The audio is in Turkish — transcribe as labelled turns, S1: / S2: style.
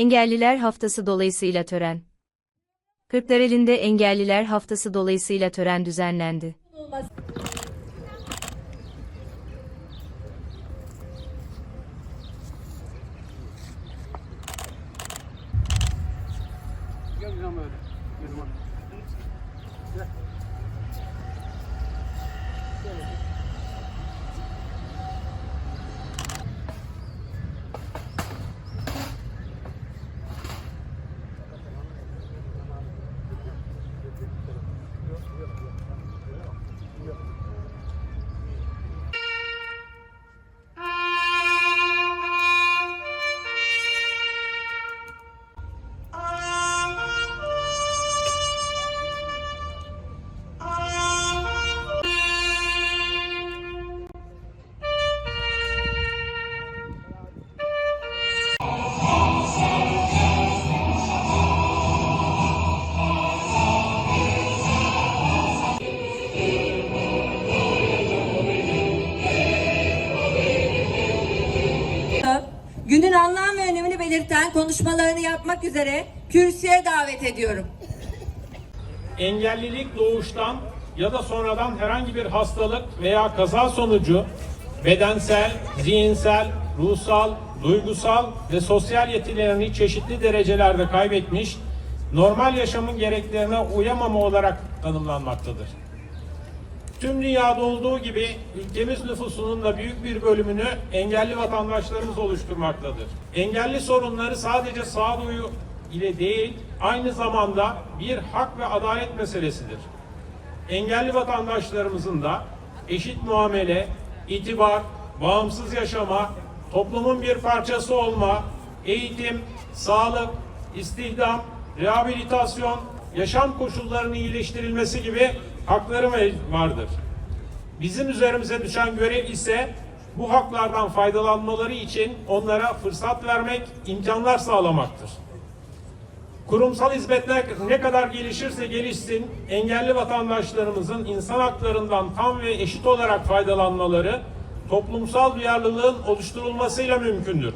S1: Engelliler Haftası dolayısıyla tören. Kırklareli'nde Engelliler Haftası dolayısıyla tören düzenlendi.
S2: Öyle. Gel bak. Gel.
S3: Günün anlam ve önemini belirten konuşmalarını yapmak üzere kürsüye davet ediyorum.
S4: engellilik doğuştan ya da sonradan herhangi bir hastalık veya kaza sonucu bedensel, zihinsel, ruhsal, duygusal ve sosyal yetilerini çeşitli derecelerde kaybetmiş, normal yaşamın gereklerine uyamama olarak tanımlanmaktadır. Tüm dünyada olduğu gibi ülkemiz nüfusunun da büyük bir bölümünü engelli vatandaşlarımız oluşturmaktadır. Engelli sorunları sadece sağduyu ile değil, aynı zamanda bir hak ve adalet meselesidir. Engelli vatandaşlarımızın da eşit muamele, itibar, bağımsız yaşama, toplumun bir parçası olma, eğitim, sağlık, istihdam, rehabilitasyon, yaşam koşullarının iyileştirilmesi gibi hakları vardır. Bizim üzerimize düşen görev ise bu haklardan faydalanmaları için onlara fırsat vermek, imkanlar sağlamaktır. Kurumsal hizmetler ne kadar gelişirse gelişsin, engelli vatandaşlarımızın insan haklarından tam ve eşit olarak faydalanmaları toplumsal duyarlılığın oluşturulmasıyla mümkündür.